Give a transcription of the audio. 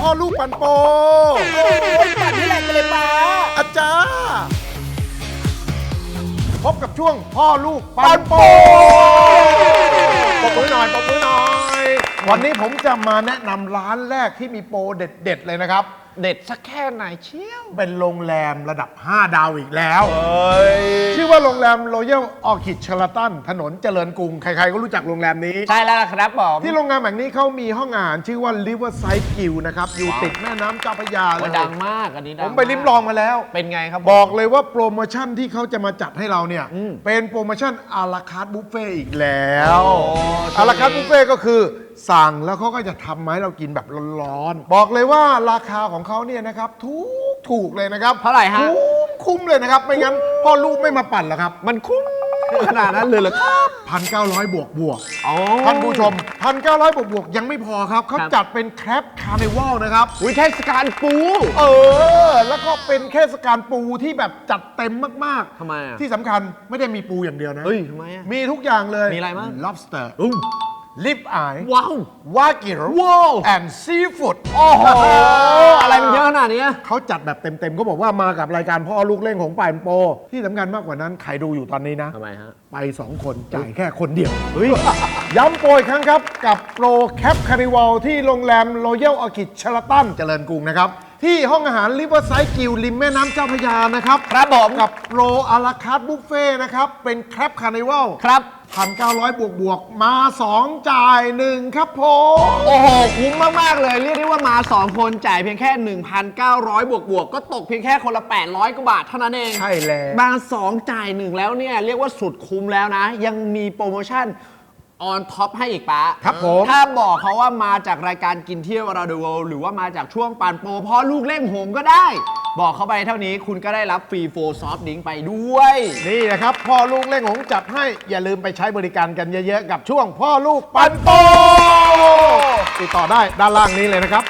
พ่อลูกปันโปโอ้ยปัดที่แหลกไปเลยป้าอาจารย์พบกับช่วงพ่อลูกปันโปปรบมือหน่อยปรบมือหน่อย วันนี้ผมจะมาแนะนำร้านแรกที่มีโปรเด็ดๆเลยนะครับ เด็ดสักแค่ไหนเชี่ยว เป็นโรงแรมระดับ 5 ดาวอีกแล้ว เอ้ยชื่อ ว่าโรงแรม Royal Orchid Sheraton ถนนเจริญกรุง ใครๆ ก็รู้จักโรงแรมนี้ ใช่แล้วล่ะครับผมที่โรงแรมแห่งนี้เขามีห้องอาหารชื่อว่า Riverside Grill นะครับ อยู่ติดแม่น้ำเจ้าพระยาเลโอ้ยยดังมากอันนี้ดัผงมไปริมลองมาแล้ว เป็นไงครับบอกเลยว่าโปรโมชั่นที่เขาจะมาจัดให้เราเนี่ย อืมเป็นโปรโมชั่นอาราคาร์ทบุฟเฟ่อีกแล้วโอ้ช่วงนี้ อาราคาร์ทบุฟเฟ่ก็คือสั่งแล้วเขาก็จะทำมาให้เรากินแบบร้อนๆ บอกเลยว่าราคาของเขาเนี่ยนะครับถูกถูกเลยนะครับเท่าไหร่ฮะ คุ้มคุ้มเลยนะครับ ไม่งั้น พ่อลูกไม่มาปั่นหรอกครับ มันคุ้มขนาดนั้นเลยเหรอครับพันเก้าร้อยบวกบวก อ๋อ ท่านผู้ชมพันเก้าร้อยบวกบวกยังไม่พอครับ เขาครับ จัดเป็นแครปคาร์นิวัลนะครับ วิเทศกาลปู เออ แล้วก็เป็นเทศกาลปูที่แบบจัดเต็มมากๆทำไมอะที่สำคัญไม่ได้มีปูอย่างเดียวนะ เฮ้ยทำไมอะมีทุกอย่างเลย มีอะไรบ้าง lobster อุ้ม ลิปอายว้าววากิรว้าว and seafood โอ้โหอะไรมันเยอะขนาดเนี้ยเขาจัดแบบเต็มๆก็บอกว่ามากับรายการพ่อลูกเล่งของป่านโป ที่สำคัญมากกว่านั้นใครดูอยู่ตอนนี้นะทำไมฮะ ไป 2 คนจ่ายแค่คนเดียว เฮ้ย ย้ำโปรอีกครั้งครับ กับโปรแคปคาริวัลที่โรงแรม Royal Orchid Sheraton เจริญกรุงนะครับ ที่ห้องอาหาร Riverside Grill ริมแม่น้ำเจ้าพระยานะครับครับผม กับโปรอาราคาร์ทบุฟเฟ่นะครับ เป็นแคปคาริวัลครับ1,900บวกบวกๆมา 2 จ่าย 1 ครับผม โอ้โห คุ้มมาก ๆ เลย เรียกได้ว่ามา 2 คนจ่ายเพียงแค่ 1,900 บวกบวกๆก็ตกเพียงแค่คนละ 800 กว่าบาทเท่านั้นเองใช่แล้ว มา2จ่าย 1 แล้วเนี่ย เรียกว่าสุดคุ้มแล้วนะ ยังมีโปรโมชั่น ออนท็อปให้อีกปะครับผม ถ้าบอกเขาว่ามาจากรายการกินเที่ยวเราเดอะเวิลด์หรือว่ามาจากช่วงปานโปรเพราะลูกเล่งโหงก็ได้ บอกเขาไปเท่านี้คุณก็ได้รับฟรีโฟซอฟต์ดิงไปด้วย นี่นะครับ พ่อลูกเล่งหงจัดให้อย่าลืมไปใช้บริการกันเยอะๆ กับช่วงพ่อลูกปันโปติดต่อได้ด้านล่างนี้เลยนะครับ